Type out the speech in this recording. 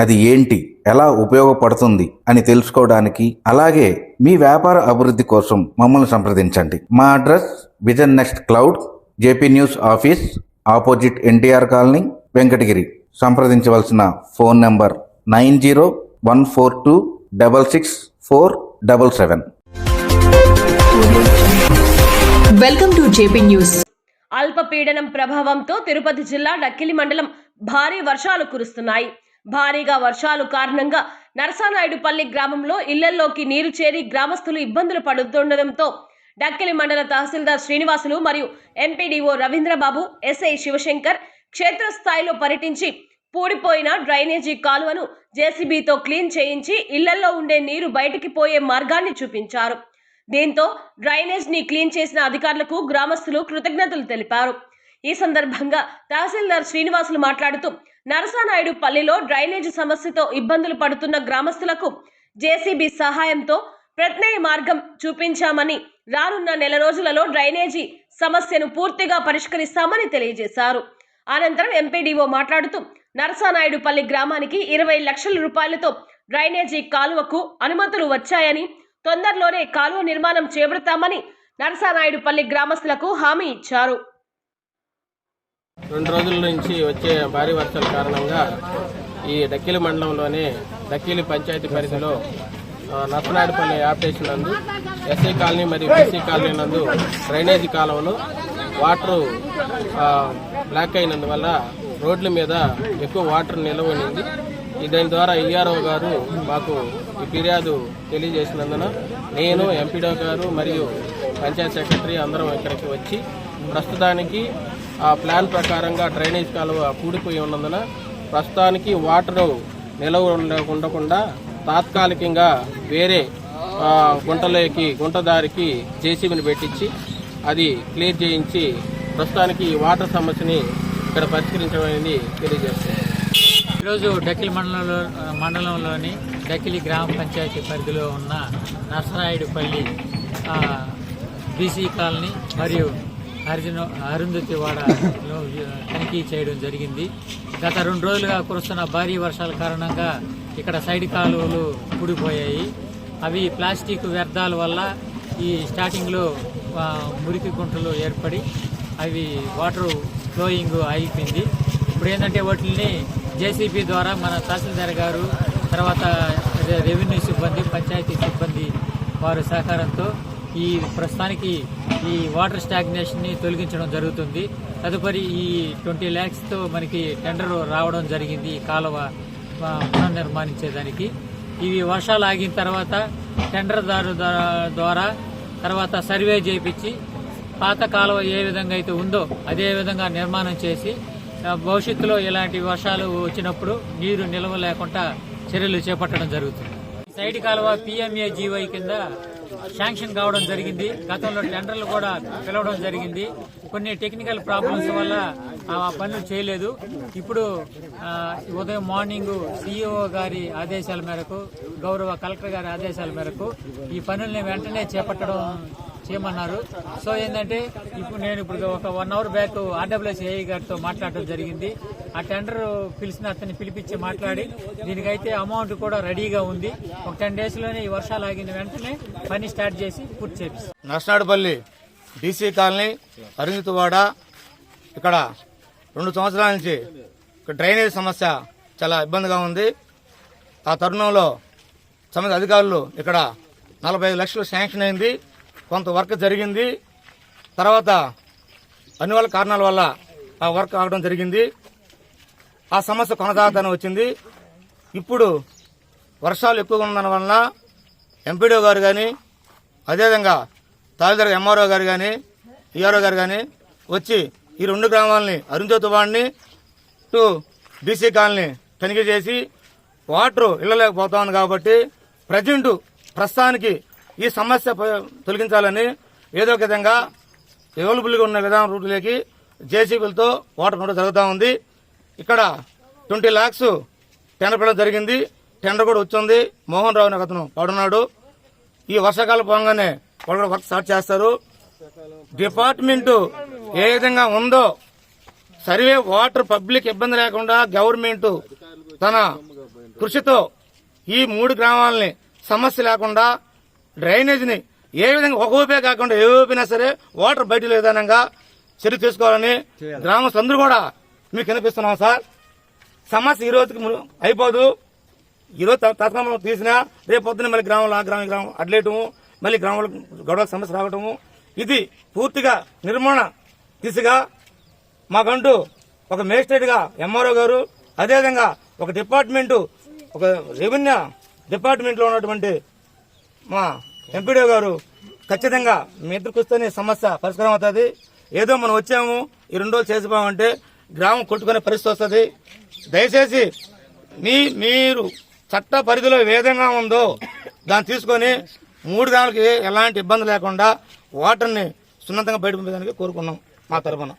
అది ఏంటి? ఎలా ఉపయోగపడుతుంది? అని తెలుసుకోవడానికి అలాగే మీ వ్యాపార అభివృద్ధి కోసం మమ్మల్ని సంప్రదించండి. మా address vision next cloud JP news office opposite NTR colony Venkatagiri. సంప్రదించవలసిన phone number nine zero one four two double six four double seven. Welcome to JP news. అల్పపీడనం ప్రభావంతో తిరుపతి జిల్లా డక్కిలి మండలం భారీ వర్షాలు కురుస్తున్నాయి. భారీగా వర్షాలు కారణంగా నరసానాయుడుపల్లి గ్రామంలో ఇళ్ళల్లోకి నీరు చేరి గ్రామస్తులు ఇబ్బందులు పడుతుండటంతో డక్కిలి మండల తహసీల్దార్ శ్రీనివాసులు మరియు ఎంపీడీఓ రవీంద్రబాబు ఎస్ఐ శివశంకర్ క్షేత్రస్థాయిలో పర్యటించి పూడిపోయిన డ్రైనేజీ కాలువను జేసీబీతో క్లీన్ చేయించి ఇళ్ళల్లో ఉండే నీరు బయటికి పోయే మార్గాన్ని చూపించారు. దీంతో డ్రైనేజ్ని క్లీన్ చేసిన అధికారులకు గ్రామస్తులు కృతజ్ఞతలు తెలిపారు. ఈ సందర్భంగా తహసీల్దార్ శ్రీనివాసులు మాట్లాడుతూ నరసానాయుడు పల్లిలో డ్రైనేజీ సమస్యతో ఇబ్బందులు పడుతున్న గ్రామస్తులకు జేసీబీ సహాయంతో ప్రత్యయ మార్గం చూపించామని రానున్న నెల రోజులలో డ్రైనేజీ సమస్యను పూర్తిగా పరిష్కరిస్తామని తెలియజేశారు. అనంతరం ఎంపీడీఓ మాట్లాడుతూ నరసానాయుడుపల్లి గ్రామానికి ఇరవై లక్షల రూపాయలతో డ్రైనేజీ కాలువకు అనుమతులు వచ్చాయని తొందరలోనే కాలువ నిర్మాణం చేపడతామని నరసానాయుడుపల్లి గ్రామస్తులకు హామీ ఇచ్చారు. రెండు రోజుల నుంచి వచ్చే భారీ వర్షాల కారణంగా ఈ డక్కిలి మండలంలోని డక్కిలి పంచాయతీ పరిధిలో ఆ, ఆపరేషన్ నందు ఎస్సీ కాలనీ మరియు బీసీ కాలనీ నందు డ్రైనేజీ కాలంలో వాటర్ బ్లాక్ అయినందువల్ల రోడ్ల మీద ఎక్కువ వాటర్ నిల్వ ఉండింది. దీని ద్వారా ఈఆర్ఓ గారు మాకు ఈ ఫిర్యాదు తెలియజేసినందున నేను ఎంపీడో గారు మరియు పంచాయత్ సెక్రటరీ అందరం ఇక్కడికి వచ్చి ప్రస్తుతానికి ఆ ప్లాన్ ప్రకారంగా డ్రైనేజ్ కాలువ కూడిపోయి ఉన్నందున ప్రస్తుతానికి వాటరు నిలవ ఉండ- ఉండకుండా తాత్కాలికంగా వేరే గుంటలోకి గుంటదారికి జేసీబీని పెట్టించి అది క్లియర్ చేయించి ప్రస్తుతానికి ఈ వాటర్ సమస్యని ఇక్కడ పరిష్కరించడం తెలియజేస్తుంది ఈరోజు డక్కిలి మండలంలో మండలంలోని డక్కిలి గ్రామ పంచాయతీ పరిధిలో ఉన్న నర్సరాయుడుపల్లి బీసీ కాలనీ మరియు హరిజన అరుంధతివాడలో తనిఖీ చేయడం జరిగింది. గత రెండు రోజులుగా కురుస్తున్న భారీ వర్షాల కారణంగా ఇక్కడ సైడ్ కాలువలు కూడిపోయాయి. అవి ప్లాస్టిక్ వ్యర్థాల వల్ల ఈ స్టార్టింగ్లో మురికి గుంటలు ఏర్పడి అవి వాటర్ ఫ్లోయింగ్ అయిపోయింది. ఇప్పుడు ఏంటంటే వాటిని జేసీబీ ద్వారా మన తహసీల్దార్ గారు తర్వాత రెవెన్యూ సిబ్బంది పంచాయతీ సిబ్బంది వారి సహకారంతో ఈ ప్రస్తుతానికి ఈ వాటర్ స్టాగ్నేషన్ని తొలగించడం జరుగుతుంది. తదుపరి ఈ ట్వంటీ ల్యాక్స్తో మనకి టెండర్ రావడం జరిగింది ఈ కాలువ ఆ, పునర్నిర్మాణించేదానికి. ఇవి వర్షాలు ఆగిన తర్వాత టెండర్ దారు ద్వారా- ద్వారా తర్వాత సర్వే చేయించి పాత కాలువ ఏ విధంగా అయితే ఉందో అదే విధంగా నిర్మాణం చేసి భవిష్యత్తులో ఇలాంటి వర్షాలు వచ్చినప్పుడు నీరు నిల్వ లేకుండా చర్యలు చేపట్టడం జరుగుతుంది. సైడ్ కాలువ పిఎంఏ జీవై కింద శాంక్షన్ కావడం జరిగింది. గతంలో టెండర్లు కూడా పిలవడం జరిగింది. కొన్ని టెక్నికల్ ప్రాబ్లమ్స్ వల్ల ఆ పనులు చేయలేదు. ఇప్పుడు ఉదయం మార్నింగ్ సిఇఓ గారి ఆదేశాల మేరకు గౌరవ కలెక్టర్ గారి ఆదేశాల మేరకు ఈ పనుల్ని వెంటనే చేపట్టడం చేయమన్నారు. సో ఏంటంటే ఇప్పుడు నేను ఇప్పుడు ఒక one hour back RWS AI గారితో మాట్లాడటం జరిగింది. ఆ టెండర్ పిలిచిన అతన్ని పిలిపించి మాట్లాడి దీనికైతే అమౌంట్ కూడా రెడీగా ఉంది. ఒక టెన్ డేస్లోనే ఈ వర్షాలు ఆగిన వెంటనే పని స్టార్ట్ చేసి పూర్తి చేపిస్తాం. నర్సనాడుపల్లి డీసీ కాలనీ అరుంధతివాడ ఇక్కడ రెండు సంవత్సరాల నుంచి ఇక్కడ డ్రైనేజ్ సమస్య చాలా ఇబ్బందిగా ఉంది. ఆ తరుణంలో సంబంధిత అధికారులు ఇక్కడ నలభై ఐదు లక్షలు శాంక్షన్ అయింది. కొంత వర్క్ జరిగింది. తర్వాత అన్ని వాళ్ళ కారణాల వల్ల ఆ వర్క్ ఆగడం జరిగింది. ఆ సమస్య కొనసాగుతానే వచ్చింది. ఇప్పుడు వర్షాలు ఎక్కువగా ఉండడం వలన ఎంపీడీఓ గారు కానీ అదేవిధంగా తహసీల్దార్ ఎంఆర్ఓ గారు కానీ ఈఆర్ఓ గారు కానీ వచ్చి ఈ రెండు గ్రామాలని అరుంధతివాడిని టు బీసీ కాలనీ తనిఖీ చేసి వాటర్ ఇళ్ళలేకపోతా ఉంది కాబట్టి ప్రజెంటు ప్రస్తుతానికి ఈ సమస్య తొలగించాలని ఏదో ఒక విధంగా అవైలబుల్గా ఉన్న విధానం రూట్లోకి జేసీబీలతో వాటర్ కూడా జరుగుతూ ఉంది. ఇక్కడ ట్వంటీ ల్యాక్స్ టెండర్ పెట్టడం జరిగింది. టెండర్ కూడా వచ్చింది. మోహన్ రావు అతను పడున్నాడు ఈ వర్షాకాలం పోగానే వాళ్ళు కూడా వర్క్ స్టార్ట్ చేస్తారు. డిపార్ట్మెంటు ఏ విధంగా ఉందో సర్వే వాటర్ పబ్లిక్ ఇబ్బంది లేకుండా గవర్నమెంట్ తన కృషితో ఈ మూడు గ్రామాలని సమస్య లేకుండా డ్రైనేజీని ఏ విధంగా ఒక ఊపే కాకుండా ఏ ఊపినా సరే వాటర్ బయట విధానంగా చర్య తీసుకోవాలని గ్రామస్తులందరూ కూడా మీకు కనిపిస్తున్నాం సార్. సమస్య ఈ రోజుకి అయిపోదు. ఈరోజు తత్కాలం తీసినా రేపు పొద్దున మళ్ళీ గ్రామంలో ఆ గ్రామం గ్రామం అడ్లేయటము మళ్ళీ గ్రామంలో గొడవ సమస్య రావటము. ఇది పూర్తిగా నిర్మాణ దిశగా మాకంటూ ఒక మేజిస్ట్రేట్గా ఎంఆర్ఓ గారు అదేవిధంగా ఒక డిపార్ట్మెంట్ ఒక రెవెన్యూ డిపార్ట్మెంట్లో ఉన్నటువంటి మా ఎంపీడీ గారు ఖచ్చితంగా మీ ఇద్దరికి వస్తేనే సమస్య పరిష్కారం అవుతుంది. ఏదో మనం వచ్చాము ఈ రెండు రోజులు చేసిపోమంటే గ్రామం కొట్టుకునే పరిస్థితి వస్తుంది. దయచేసి మీ మీరు చట్ట పరిధిలో ఏదంగా ఉందో దాన్ని తీసుకొని మూడు గ్రాములకి ఎలాంటి ఇబ్బంది లేకుండా వాటర్ని సున్నతంగా బయట పంపించడానికి కోరుకున్నాం మా తరఫున